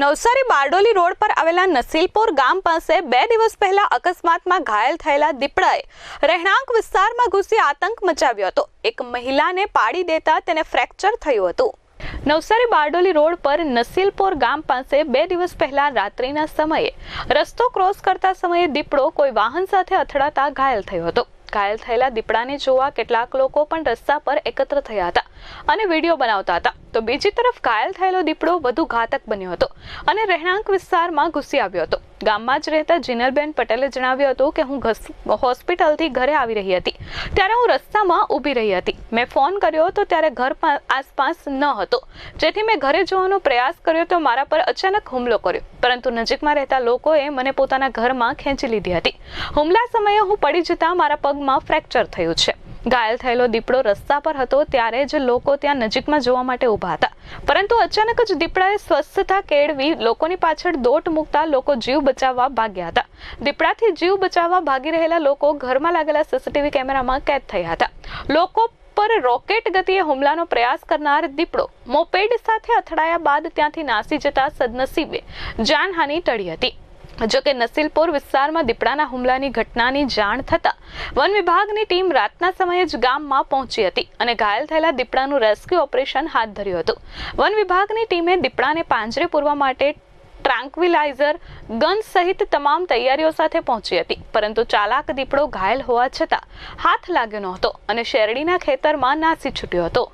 Navsari Bardoli road પર આવેલા નસીલપુર ગામ પાસે બે દિવસ પહેલા અકસ્માતમાં ઘાયલ થયેલા દીપડાએ રહેણાંક વિસ્તારમાં ઘૂસી આતંક મચાવ્યો હતો. એક મહિલાને પાડી દેતા તેને ફ્રેક્ચર થયું હતું. નવસારી બારડોલી રોડ પર નસીલપુર ગામ પાસે બે દિવસ પહેલા રાત્રિના સમયે રસ્તો ક્રોસ કરતા સમયે દીપડો કોઈ વાહન સાથે અથડાતા ઘાયલ થયો હતો. ઘાયલ થયેલા દીપડાને જોવા કેટલાક લોકો પણ રસ્તા પર એકત્ર થયા હતા અને વીડિયો બનાવતા હતા. તો બીજી તરફ ઘાયલ થયેલો દીપડો વધુ ઘાતક બન્યો હતો અને રહેણાંક વિસ્તારમાં ઘૂસી આવ્યો હતો. ગામમાં જ રહેતા જીનલબેન પટેલે જણાવ્યું હતું કે હું હોસ્પિટલથી ઘરે આવી રહી હતી. ત્યારે હું રસ્તામાં ઊભી રહી હતી. મેં ફોન કર્યો તો ત્યારે ઘર આસપાસ ન હતો. જેથી મેં ઘરે જવાનો પ્રયાસ કર્યો તો મારા પર અચાનક હુમલો કર્યો. પરંતુ નજીકમાં રહેતા લોકોએ મને પોતાના ઘરમાં ખેંચી લીધી હતી. હુમલા સમયે હું પડી જતાં મારા પગમાં ફ્રેક્ચર થયું છે. ઘાયલ થયેલો દીપડો રસ્તા પર હતો ત્યારે જ લોકો ત્યાં નજીકમાં જોવા માટે ઊભા હતા. પરંતુ અચાનક જ દીપડાએ સ્વસ્થતા કેળવી લોકોની પાછળ દોટ મૂકતા લોકો જીવ બચાવવા ભાગ્યા હતા. દીપડાથી જીવ બચાવવા ભાગી રહેલા લોકો ઘરમાં લાગેલા સીસીટીવી કેમેરામાં કેદ થયા હતા. લોકો પર રોકેટ ગતિએ હુમલાનો પ્રયાસ કરનાર દીપડો મોપેડ સાથે અથડાયા બાદ ત્યાંથી નાસી જતા સદનસીબે જાનહાનિ ટળી હતી. જોકે નસીલપુર વિસ્તારમાં દીપડાના હુમલાની ઘટનાની જાણ થતાં વન વિભાગની ટીમ રાતના સમયે જ ગામમાં પહોંચી હતી અને ઘાયલ થયેલા દીપડાનું રેસ્ક્યુ ઓપરેશન હાથ ધર્યું હતું. વન વિભાગની ટીમે દીપડાને પાંજરે પૂરવા માટે ટ્રાન્કવિલાઇઝર, ગન સહિત તમામ તૈયારીઓ સાથે પહોંચી હતી, પરંતુ ચાલાક દીપડો ઘાયલ હોવા છતાં હાથ લાગ્યો નહોતો અને શેરડીના ખેતરમાં નાસી છૂટ્યો હતો.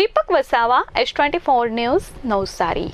Deepak Vasava, S twenty four news Navsari.